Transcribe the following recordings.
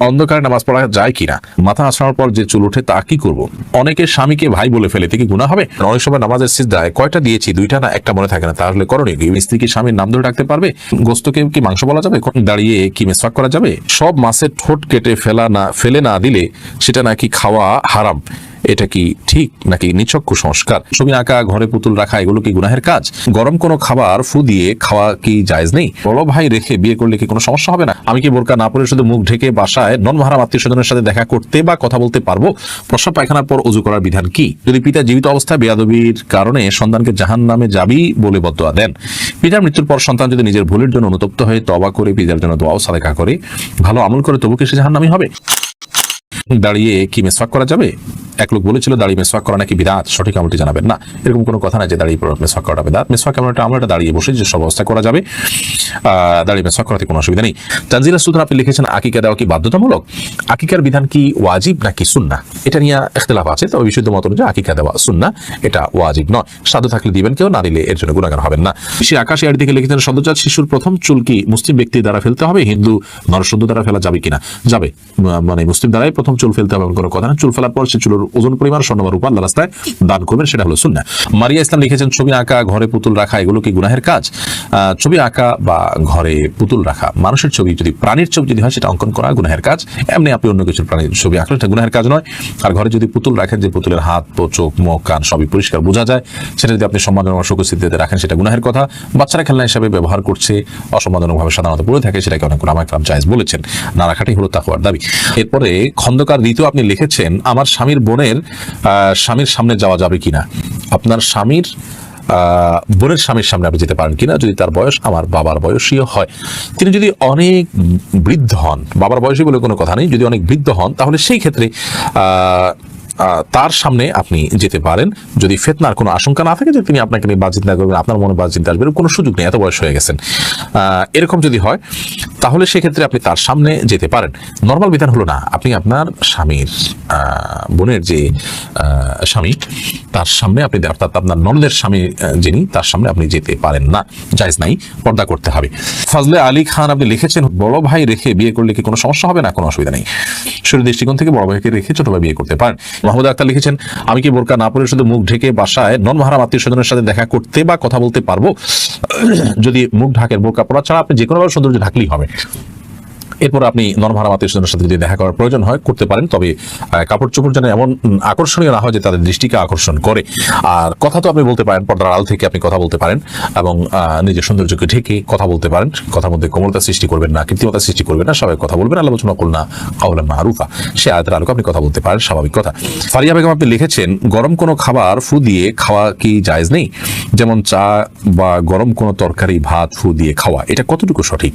অন্ধকারে নামাজ পড়া যায় কিনা? মাথা আসানোর পর যে চুল ওঠে, তা কি করব? অনেকে স্বামীকে ভাই বলে ফেলে থেকে গুণা হবে? অনেক সময় নামাজের সিদ্ধায় কয়টা দিয়েছি, দুইটা না একটা মনে থাকে না, তাহলে করণীয় কি? স্ত্রী কি স্বামীর নাম ধরে ডাকতে পারবে? গোস্তকে কি মাংস বলা যাবে? দাঁড়িয়ে কি মেসওয়াক করা যাবে? সব মাছের ঠোঁট কেটে ফেলা না, ফেলে না দিলে সেটা নাকি খাওয়া হারাম। এটা কি ঠিক নাকি নিছক কুসংস্কার? ছবি আঁকা, ঘরে পুতুল রাখা, এগুলো কি গুনাহের কাজ? গরম কোনো খাবার, ফু দিয়ে খাওয়া কি জায়েজ নেই? বড় ভাই, রেখে বিয়ে করলে কি কোনো সমস্যা হবে না? আমি কি বোরকা না পরে শুধু মুখ ঢেকে বাসায় নন মাহারাম আত্মীয় স্বজনের সাথে দেখা করতে বা কথা বলতে পারব? প্রস্রাব পায়খানার পর অজু করার বিধান কি? যদি পিতা জীবিত অবস্থায় বেয়াদবির কারণে সন্তানকে জাহান নামে যাবি বলে বদয়া দেন। পিতার মৃত্যুর পর সন্তান যদি নিজের ভুলের জন্য অনুতপ্ত হয়ে তবা করে, পিতার জন্য দোয়াও সালেকা করে, ভালো আমল করে তবু কি সে জাহান্নামী হবে? দাঁড়িয়ে কি মেসওয়াক করা যাবে? এক লোক বলেছিল, দাঁড়িয়ে মেসওয়াক করা নাকি বিরাট? সঠিক আমলটি জানাবেন না। এরকম কোনো কথা নাই যে দাঁড়িয়ে মেসওয়াক করাটা বিদাত মেসওয়াক একটা আমলটা দাঁড়িয়ে বসে যে সব অবস্থা করা যাবে। দাঁড়িয়ে মেসওয়াক করাতে কোনো অসুবিধা নেই। তানজিলা সুলতান, আপনি লিখেছেন, আকিকা দেওয়া কি বাধ্যতামূলক? আকিকার বিধান কি ওয়াজিব নাকি সুন্না এটা নিয়ে ইখতিলাফ আছে, তবে বিশুদ্ধ মত অনুযায়ী আকিকা দেওয়া সুন্না এটা ওয়াজিব নয়। সাধু থাকলে দিবেন কেউ, না দিলে এর জন্য গুণাগার হবেন না। সে আকাশে আর দিকে লিখেছেন, সদ্যজাত শিশুর প্রথম চুল কি মুসলিম ব্যক্তি দ্বারা ফেলতে হবে? হিন্দু নরসুদ্ধ দ্বারা ফেলা যাবে কিনা? যাবে। মানে মুসলিম দ্বারাই প্রথম চুল ফেলতে হবে, এমন কোনো কথা না। চুল ফেলার পর সে চুলের ওজন পরিমাণ স্বর্ণ বা রূপা আল্লাহ রাস্তায় দান করবেন সেটা হলো সুন্না মারিয়া ইসলাম লিখেছেন, ছবি আঁকা, ঘরে পুতুল রাখা, এগুলো কি গুনাহের কাজ? ছবি আঁকা বা ঘরে পুতুল রাখা, মানুষের ছবি যদি প্রাণীর ছবি যদি হয়, সেটা অঙ্কন করা গুনাহের কাজ। এমনি আপনি অন্য কিছুর প্রাণীর ছবি আঁকলে এটা গুনাহের কাজ নয়। আর ঘরে যদি পুতুল রাখেন, যে পুতুলের হাত চোখ, মুখ, কান, সবই পরিষ্কার বোঝা যায়। সেটা যদি আপনি সম্মানজনক সুখস্থিতিতে রাখেন, সেটা গুনাহের কথা। বাচ্চারা খেলনা হিসাবে ব্যবহার করছে, অসম্মানজনকভাবে সাধারণত পড়ে থাকে, সেটাকে অনেক রামাকরাম জায়েজ বলেছেন। না রাখাটাই হলো তাকুয়ার দাবি। এরপরে খন্দকার দ্বিতীয় আপনি লিখেছেন, আমার স্বামীর বোনের স্বামীর সামনে যাওয়া যাবে কিনা? আপনার স্বামীর বোনের স্বামীর সামনে আপনি যেতে পারেন কিনা? যদি তার বয়স আমার বাবার বয়সীয় হয়। তিনি যদি অনেক বৃদ্ধ হন, বাবার বয়সী বলে কোনো কথা নেই, যদি অনেক বৃদ্ধ হন, তাহলে সেই ক্ষেত্রে তার সামনে আপনি যেতে পারেন। যদি ফেতনার কোনো আশঙ্কা না থাকে যে তিনি আপনাকে নিয়ে বাদ না করবেন, আপনার মনে চিন্তা আসবে এরকম কোনো সুযোগ নেই, এত বয়স হয়ে গেছেন। এরকম যদি হয়, তাহলে সেক্ষেত্রে আপনি তার সামনে যেতে পারেন। নর্মাল বিধান হলো না, আপনি আপনার স্বামীর বোনের যে স্বামী, তার সামনে আপনি অর্থাৎ আপনার ননদের স্বামী যিনি, তার সামনে আপনি যেতে পারেন না। জায়জ নাই, পর্দা করতে হবে। ফজলে আলী খান আপনি লিখেছেন, বড় ভাই রেখে বিয়ে করলে কি কোনো সমস্যা হবে না? কোনো অসুবিধা নেই। শরীর দৃষ্টিকোণ থেকে বড় ভাইকে রেখে ছোট ভাই বিয়ে করতে পারেন। মাহমুদ আক্তার লিখেছেন, আমি কি বোরকা না পরে শুধু মুখ ঢেকে বাসায় নন মাহারাম আত্মীয় স্বজনের সাথে দেখা করতে বা কথা বলতে পারব? যদি মুখ ঢাকের বোরকা পড়া ছাড়া আপনি যে কোনোভাবে সৌন্দর্য ঢাকলেই হবে। এরপর আপনি নরমারাম আত্মীয় স্বজনের সাথে যদি দেখা করার প্রয়োজন হয়, করতে পারেন। তবে কাপড় চোপড় যেন এমন আকর্ষণীয় না হয় যে তাদের দৃষ্টিকে আকর্ষণ করে। আর কথা তো আপনি বলতে পারেন, পর্দার আড়াল থেকে আপনি কথা বলতে পারেন এবং নিজের সৌন্দর্যকে ঢেকে কথা বলতে পারেন। কথার মধ্যে কোমলতা সৃষ্টি করবেন না, কৃত্রিমতা সৃষ্টি করবেন না সবাই কথা বলবেন। আলোচনা করুন না কাউলান মারুফা। সে আয়তের আলোকে আপনি কথা বলতে পারেন, স্বাভাবিক কথা। ফারিয়া বেগম আপনি লিখেছেন, গরম কোনো খাবার ফু দিয়ে খাওয়া কি জায়েজ নেই? যেমন চা বা গরম কোনো তরকারি, ভাত ফু দিয়ে খাওয়া, এটা কতটুকু সঠিক?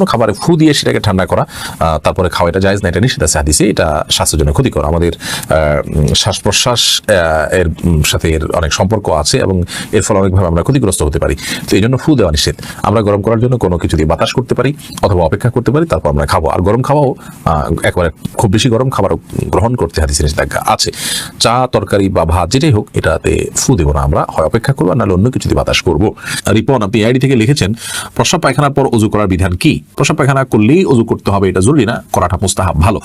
কোনো খাবারে ফু দিয়ে সেটাকে ঠান্ডা করা তারপরে খাওয়া এটা জায়জ না, এটা নিষেধ আছে হাদিসে, এটা স্বাস্থ্যের জন্য ক্ষতিকর। আমাদের শ্বাস প্রশ্বাস এর সাথে এর অনেক সম্পর্ক আছে এবং এর ফলে অনেকভাবে আমরা ক্ষতিগ্রস্ত হতে পারি। তো এই জন্য ফু দেওয়া নিষেধ। আমরা গরম করার জন্য কোনো কিছু দিয়ে বাতাস করতে পারি অথবা অপেক্ষা করতে পারি, তারপর আমরা খাব। আর গরম খাওয়াও একবারে খুব বেশি গরম খাবার গ্রহণ করতে হাদিসে নিষেধাজ্ঞা আছে। চা, তরকারি বা ভাত, যেটাই হোক, এটাতে ফু দেবো না আমরা, হয় অপেক্ষা করব নাহলে অন্য কিছু দিয়ে বাতাস করব। রিপন, আপনি আইডি থেকে লিখেছেন, প্রস্রাব পায়খানার পর অজু করার বিধান কি? প্রস্রাব পায়খানা করলেই অজু করতে হবে, এটা জরুরি না, করাটা মুস্তাহাব, ভালো।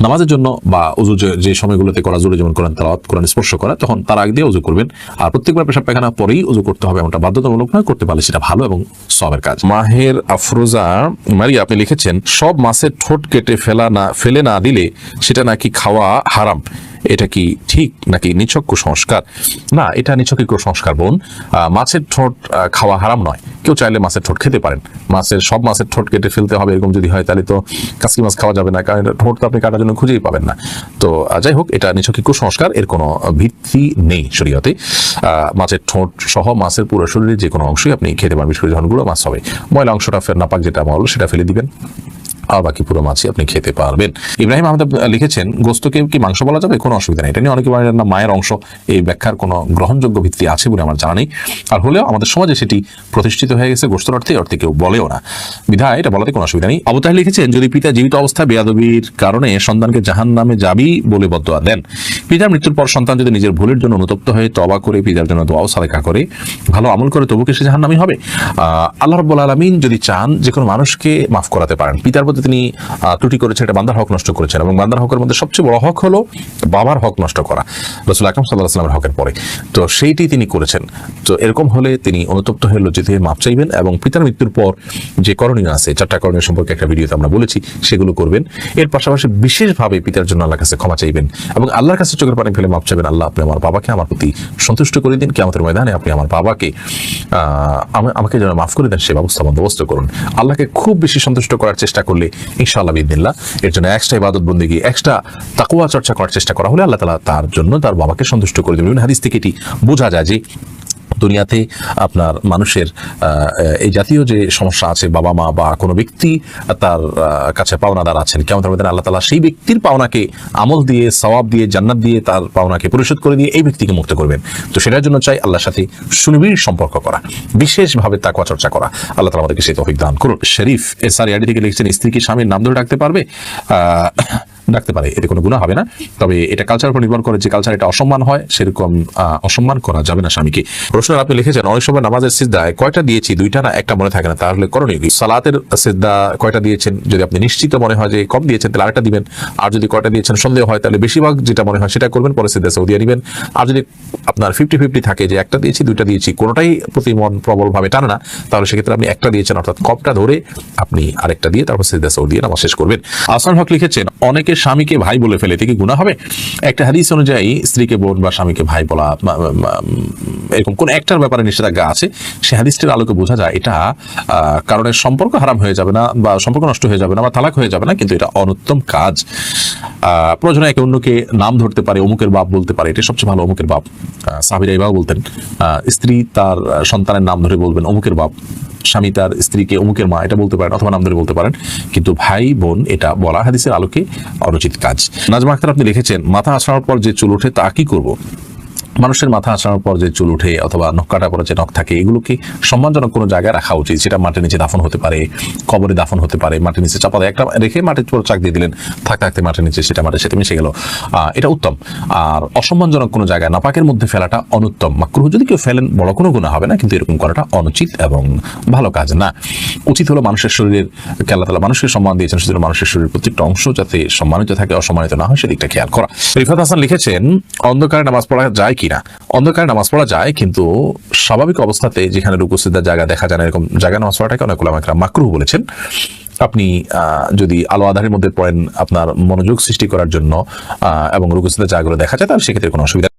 নামাজের জন্য বা অজু যে- সময়গুলোতে করা জরুরি, যেমন কোরআন তালাওয়াত, কোরআন স্পর্শ করা, তখন তার আগে দিয়ে অজু করবেন। আর প্রত্যেকবার পেশাব পায়খানা পরেই অজু করতে হবে, এমনটা বাধ্যতামূলক নয়, করতে পারলে সেটা ভালো এবং সবের কাজ। মাহের আফরোজা মারিয়া আপনি লিখেছেন, সব মাছের ঠোঁট কেটে ফেলা না, ফেলে না দিলে সেটা নাকি খাওয়া হারাম। এটা কি ঠিক নাকি নিছক কুসংস্কার? না, এটা নিছক কুসংস্কার, বোন। মাছের ঠোঁট খাওয়া হারাম নয়। কেউ চাইলে মাছের ঠোঁট খেতে পারেন। মাছের, সব মাছের ঠোঁট কেটে ফেলতে হবে, এরকম যদি হয়, তাহলে তো কাসকি মাছ খাওয়া যাবে না, কারণ এটা ঠোঁট তো আপনি কাটার জন্য খুঁজেই পাবেন না। তো যাই হোক, এটা নিছক কুসংস্কার, এর কোনো ভিত্তি নেই শরীয়তে। মাছের ঠোঁট সহ মাছের পুরো শরীরে যে কোনো অংশই আপনি খেতে পারেন, বিশেষ করে যখন গুঁড়ো মাছ হবে। ময়লা অংশটা ফের নাপাক যেটা মল সেটা ফেলে দিবেন। আর বাকি পুরো মাছই আপনি খেতে পারবেন। ইব্রাহিম আহমেদ লিখেছেন গোস্তকে কি মাংস বলা যাবে? কোনো অসুবিধা নেই। এটা নিয়ে অনেকে বলেন, না, মায়ের অংশ এই ব্যাখ্যার কোনো গ্রহণযোগ্য ভিত্তি আছে বলে আমার জানা নেই। আর হলেও আমাদের সমাজে সেটি প্রতিষ্ঠিত হয়ে গেছে গোস্তর অর্থে অর্থে কেউ বলেও না। বিধায় এটা বলাতে কোনো অসুবিধা নেই। অবতার লিখেছেন, যদি পিতা জীবিত অবস্থা বেয়াদবির কারণে সন্তানকে জাহান নামে যাবি বলে বদয়া দেন পিতার মৃত্যুর পর সন্তান যদি নিজের ভুলের জন্য অনুতপ্ত হয়ে তবা করে, পিতার জন্য দোয়াও সালেখা করে, ভালো আমল করে তবু কি সে জাহান্নামী হবে? আল্লাহ রব্বুল আলমিন যদি চান যে কোনো মানুষকে মাফ করাতে পারেন। পিতার প্রতি তিনি ত্রুটি করেছেন, এটা বান্দার হক নষ্ট করেছেন এবং বান্দার হকের মধ্যে সবচেয়ে বড় হক হলো বাবার হক নষ্ট করা, রসুল আকরম সাল্লাহ সাল্লামের হকের পরে। তো সেইটি তিনি করেছেন। তো এরকম হলে তিনি অনুতপ্ত হয়ে লজ্জিত হয়ে মাপ চাইবেন এবং পিতার মৃত্যুর পর যে করণীয় আছে, চারটা করণীয় সম্পর্কে একটা ভিডিওতে আমরা বলেছি, সেগুলো করবেন। এর পাশাপাশি বিশেষভাবে পিতার জন্য আল্লাহর কাছে ক্ষমা চাইবেন এবং আল্লাহর কাছে চোখের পানি ফেলে মাপ চাবেন আল্লাহ আপনি আমার বাবাকে আমার প্রতি সন্তুষ্ট করে দিন। কি আমাদের ময়দানে আপনি আমার বাবাকে আমাকে যেন মাফ করে দেন, সে ব্যবস্থা বন্দোবস্ত করুন। আল্লাহকে খুব বেশি সন্তুষ্ট করার চেষ্টা করলে ইনশাআল্লাহ বিদিল্লা এর জন্য এক্সট্রা ইবাদত বন্দীগী এক্সট্রা তাকুয়া চর্চা করার চেষ্টা করা হলে আল্লাহ তালা তার জন্য তার বাবাকে সন্তুষ্ট করে দেবেন। হাদিস থেকে এটি বোঝা যায় যে দুনিয়াতে আপনার মানুষের এই জাতীয় যে সমস্যা আছে, বাবা মা বা কোনো ব্যক্তি তার কাছে পাওনাদার আছেন কেমন মধ্যে আল্লাহ তালা সেই ব্যক্তির পাওনাকে আমল দিয়ে, সওয়াব দিয়ে, জান্নাত দিয়ে তার পাওনাকে পরিশোধ করে দিয়ে এই ব্যক্তিকে মুক্ত করবেন। তো সেটার জন্য চাই আল্লাহর সাথে সুনিবিড় সম্পর্ক করা, বিশেষভাবে তাকুয়া চর্চা করা। আল্লাহ তালা আমাদেরকে সেই তফিক দান করুন শরীফ এস আর থেকে লিখছেন, স্ত্রী কি স্বামীর নাম ধরে ডাকতে পারবে? ডাকতে পারে, এতে কোনো গুণা হবে না। তবে এটা কালচার উপর নির্ভর করে যে কালচার এটা অসম্মান হয়, সেরকম অসম্মান করা যাবে না স্বামীকে। প্রশ্ন আপনি লিখেছেন, অনেক সময় নামাজের সিদ্ধায় কয়টা দিয়েছি, দুইটা না একটা মনে থাকে না, তাহলে করণীয় কি? সালাতের সিদ্ধা কয়টা দিয়েছেন? যদি আপনি নিশ্চিত মনে হয় যে কম দিয়েছেন, তাহলে আরেকটা দিবেন। আর যদি কয়টা দিয়েছেন সন্দেহ হয়, তাহলে বেশিরভাগ যেটা মনে হয় সেটা করবেন, পরে সিদ্ধা সৌদিয়া দিবেন আর যদি আপনার ফিফটি ফিফটি থাকে যে একটা দিয়েছি, দুইটা দিয়েছি, কোনোটাই প্রতি মন প্রবলভাবে টানে না, তাহলে সেক্ষেত্রে আপনি একটা দিয়েছেন, অর্থাৎ কপটা ধরে আপনি আরেকটা দিয়ে তারপর সিদ্ধা সৌদিয়া নামাজ শেষ করবেন। আসান হক লিখেছেন, অনেকে স্বামীকে ভাই বলে ফেলে এতে কি গুণা হবে? একটা হাদিস অনুযায়ী স্ত্রীকে বোন বা স্বামীকে ভাই বলা এরকম কোন একটার ব্যাপারে নিষেধাজ্ঞা আছে? সে হাদিসটির আলোকে বোঝা যায় এটা কারণে সম্পর্ক হারাম হয়ে যাবে না বা সম্পর্ক নষ্ট হয়ে যাবে না বা তালাক হয়ে যাবে না কিন্তু এটা অনুত্তম কাজ। প্রয়োজনে একে অন্যকে নাম ধরতে পারে অমুকের বাপ বলতে পারে এটা সবচেয়ে ভালো অমুকের বাপ। আহ, সাহাবীরা বলতেন স্ত্রী তার সন্তানের নাম ধরে বলবেন অমুকের বাপ স্বামী তার স্ত্রীকে অমুকের মা এটা বলতে পারেন অথবা নাম ধরে বলতে পারেন। কিন্তু ভাই বোন এটা বলা হাদিসের আলোকে অনুচিত কাজ। নাজমা আক্তার, আপনি লিখেছেন, মাথা আসানোর পর যে চুল ওঠে, তা কি করব? মানুষের মাথা আসানোর পর যে চুল উঠে অথবা নখ কাটা পরে যে নখ থাকে এগুলোকে সম্মানজনক কোনো জায়গায় রাখা উচিত? সেটা মাটির নিচে দাফন হতে পারে, কবরে দাফন হতে পারে, মাটির নিচে চাপা দেয় একটা রেখে মাটির উপর চাক দিয়ে দিলেন থাকতে থাকতে মাটির নিচে সেটা মাটির সাথে মিশে গেল। এটা উত্তম। আর অসম্মানজনক কোনো জায়গায় নাপাকের মধ্যে ফেলাটা অনুত্তম। মাকরুহ যদি কেউ ফেলেন, বড় কোনো গুণা হবে না, কিন্তু এরকম করাটা অনুচিত এবং ভালো কাজ না। উচিত হলো মানুষের শরীরের, কে আল্লাহ তালা মানুষের সম্মান দিয়েছেন সেজন্য মানুষের শরীরের প্রত্যেকটা অংশ যাতে সম্মানিত থাকে, অসম্মানিত না হয়, সেদিকটা খেয়াল করা। রিফাত হাসান লিখেছেন, অন্ধকারে নামাজ পড়া যায় কিনা। অন্ধকারে নামাজ পড়া যায়, কিন্তু স্বাভাবিক অবস্থাতে যেখানে রুকুসিদ্ধার জায়গা দেখা যায় না, এরকম জায়গা নামাজ পড়াটাকে অনেক ওলামাকরা মাকরুহ বলেছেন। আপনি যদি আলো আধারের মধ্যে পড়েন আপনার মনোযোগ সৃষ্টি করার জন্য এবং রুকুসিদ্ধার জায়গাগুলো দেখা যায়, তাহলে সেক্ষেত্রে কোনো অসুবিধা